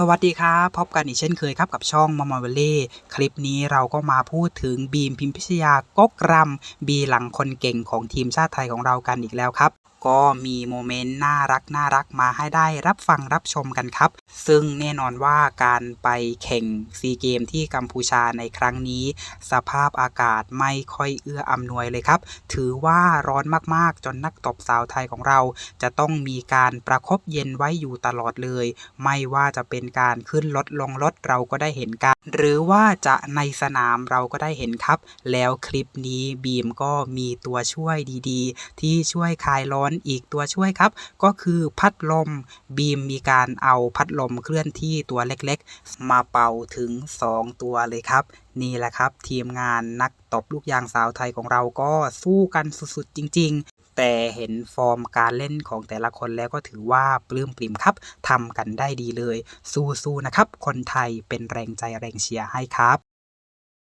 สวัสดีครับพบกันอีกเช่นเคยครับกับช่องมอมเวเล่คลิปนี้เราก็มาพูดถึงบีมพิมพิชยากกรำบีหลังคนเก่งของทีมชาติไทยของเรากันอีกแล้วครับก็มีโมเมนต์น่ารักน่ารักมาให้ได้รับฟังรับชมกันครับ ซึ่งแน่นอนว่าการไปแข่งซีเกมที่กัมพูชาในครั้งนี้ สภาพอากาศไม่ค่อยเอื้ออำนวยเลยครับ ถือว่าร้อนมากๆ จนนักตบสาวไทยของเรา จะต้องมีการประคบเย็นไว้อยู่ตลอดเลย ไม่ว่าจะเป็นการขึ้นรถลงรถเราก็ได้เห็นกัน หรือว่าจะในสนามเราก็ได้เห็นครับ แล้วคลิปนี้บีมก็มีตัวช่วยดีๆ ที่ช่วยคลายร้อนอนอีกตัวช่วยครับ ก็คือพัดลมบีมมีการเอาพัดลมเคลื่อนที่ตัวเล็กๆ มาเป่าถึง 2 ตัวเลยครับ นี่แหละครับ ทีมงานนักตบลูกยางสาวไทยของเราก็สู้กันสุดๆจริง ๆแต่เห็นฟอร์มการเล่นของแต่ละคนแล้วก็ถือว่าปลื้มปริ่มครับทำกันได้ดีเลย สู้ๆนะครับ คนไทยเป็นแรงใจแรงเชียร์ให้ครับ